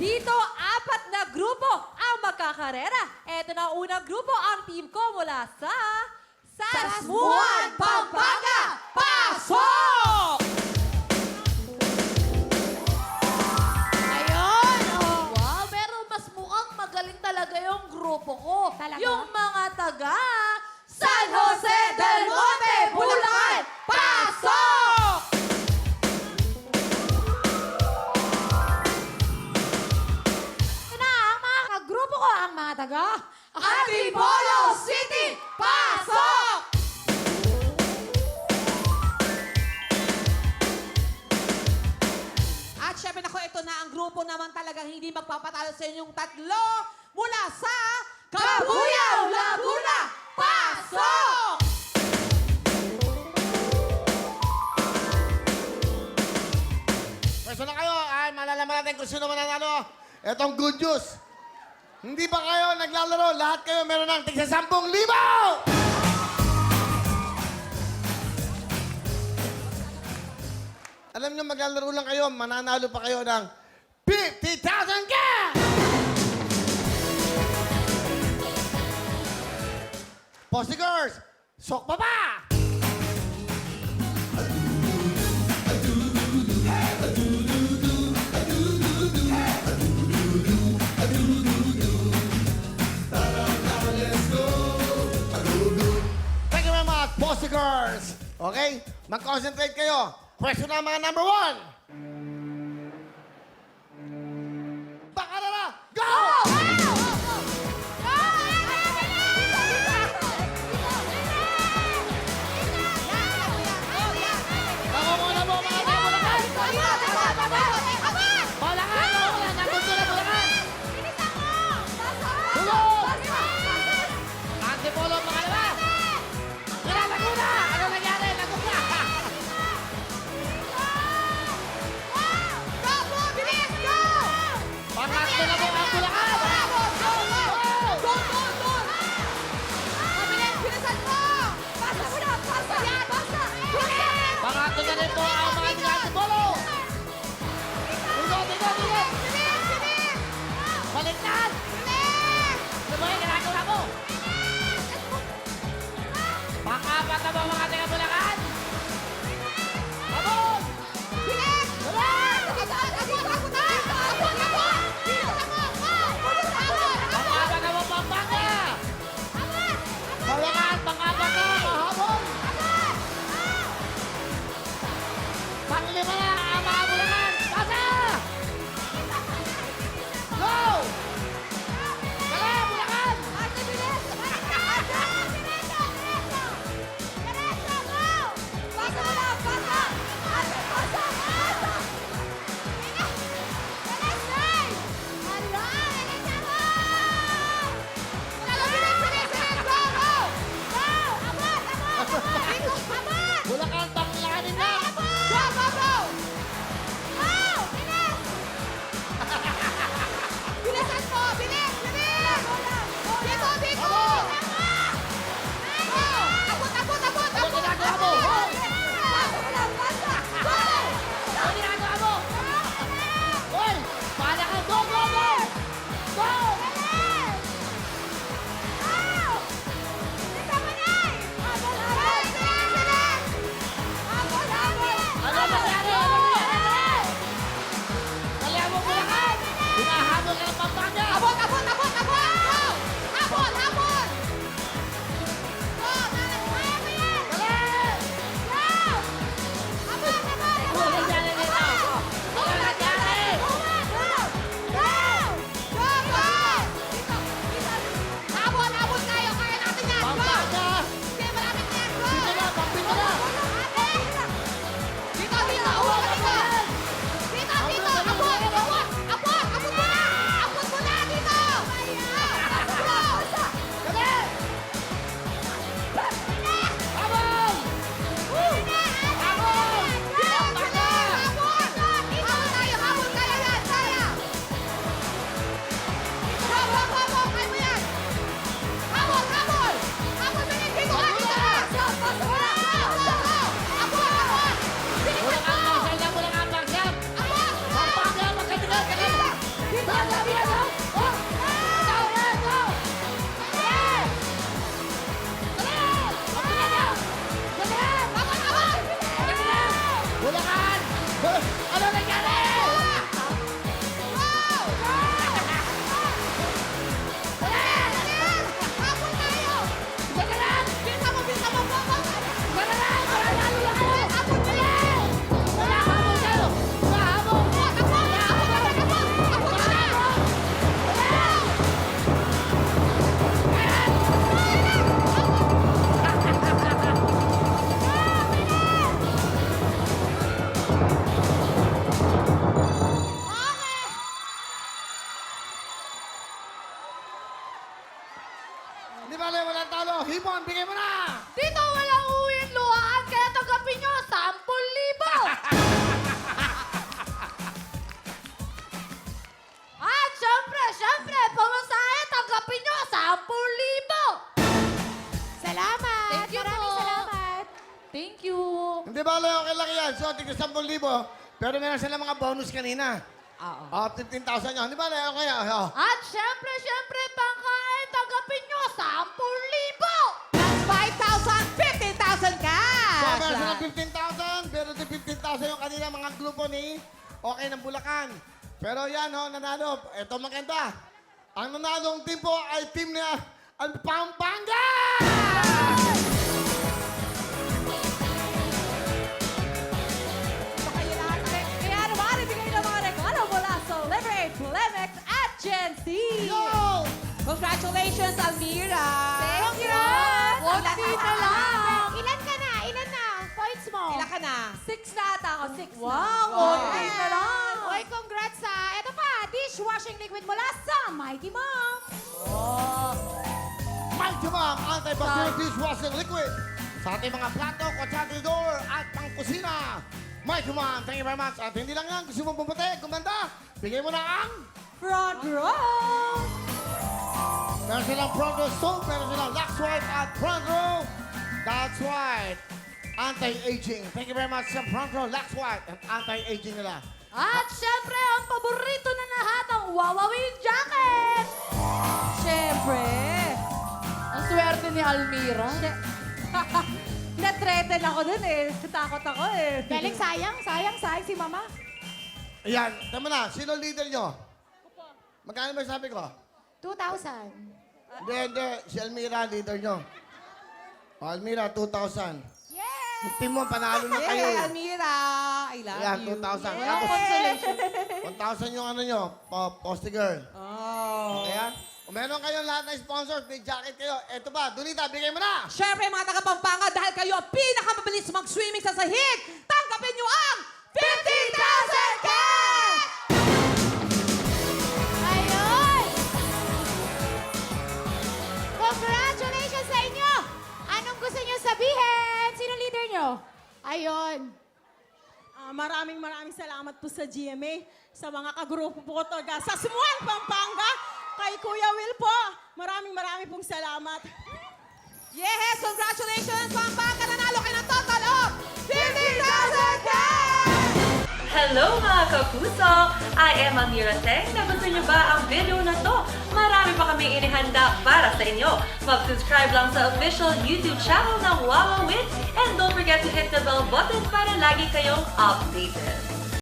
Dito, apat na grupo ang magkakarera. Ito na ang unang grupo, ang team ko mula sa... Sasmuan, Pampanga! Pasok! Ayun! Oh. Wow, pero mas mukhang magaling talaga yung grupo ko. Talaga? Yung mga taga... taga... Antipolo City! Pasok! At syempre nako, ito na ang grupo naman talagang hindi magpapatalo sa inyong tatlo mula sa Kabuyao, Laguna! Pasok! Pwesto na kayo, ay malalaman natin kung sino mananalo. Etong good news. Hindi ba kayo naglalaro? Lahat kayo meron ng tigsa 10,000! Alam nyo, maglalaro lang kayo, mananalo pa kayo ng 50,000 ka! Posse Girls, sok pa ba? Girls. Okay? Mag-concentrate kayo. Pwesto na mga number one. Baka na na! Go! talo. Hipon, bigay mo na! Dito walang uwing luhaan, kaya tanggapin nyo, 10,000! At syempre, syempre, pamasahe, tanggapin nyo, 10,000! Salamat! Thank you Maraming po. salamat! Thank you! Hindi ba, Leo, okay lang yan. So, tigil 10,000. Pero meron sila mga bonus kanina. Oo. Ah, oh, 15,000 yun. Di ba, Leo, kaya? Oh. At syempre, syempre, pangkain, tanggapin nyo, 10,000! 15,000. Pero din 15,000 yung kanina mga grupo ni Okay ng Bulacan. Pero yan, ho, nanalo. Ito maganda. Ang nanalong team po ay team na ang Pampanga! Kaya lahat na Kaya naman, ibigay ng mga regalo mula sa Liberate, Plemex at Gen Z. Yo! Congratulations, Almira! Thank you! Konti na lang. Six na ata ako. Six Wow, na. konti na lang. Oy, congrats sa, eto pa, dishwashing liquid mula sa Mighty Mom. Mighty Mom Anti-Bacterial Dishwashing Liquid sa ating mga plato, kotsadidor at pangkusina. Mighty Mom, thank you very much. At hindi lang yan, gusto mong bumate, gumanda, bigay mo na ang Front row. Meron silang front row soap, meron silang Lux White at front row. That's right. Anti-aging. Thank you very much sa front row, Lux White at anti-aging nila. At syempre, ang paborito na lahat, ang Wawawin Jacket! Siyempre. Ang swerte ni Almira. Na-threaten ako dun eh. Takot ako eh. Galing sayang, sayang, sayang si Mama. Ayan, tama na. Sino leader nyo? Magkano ba sabi ko? 2,000. Hindi, hindi. Si Almira, leader nyo. O, Almira, 2,000. Team mo, panalo na kayo. Yay, Almira! I love Ayan, you. 2,000. Yay! Tapos, Consolation. 1,000 yung ano nyo, po- girl. Oh. Ayan. Kung meron kayong lahat ng sponsors, may jacket kayo. Eto ba, Donita, bigay mo na! Siyempre, mga taga-Pampanga, dahil kayo ang pinakamabilis mag-swimming sa sahig, tanggapin nyo ang Ayun. Ah, maraming maraming salamat po sa GMA, sa mga kagrupo po taga sa Sumuan, Pampanga, kay Kuya Will po. Maraming maraming pong salamat. Yes! Congratulations, Pampanga! Hello mga kapuso! I am Amira Teng. Nagustuhan niyo ba ang video na to? Marami pa kami inihanda para sa inyo. Mag-subscribe lang sa official YouTube channel ng Wawa Win and don't forget to hit the bell button para lagi kayong updated.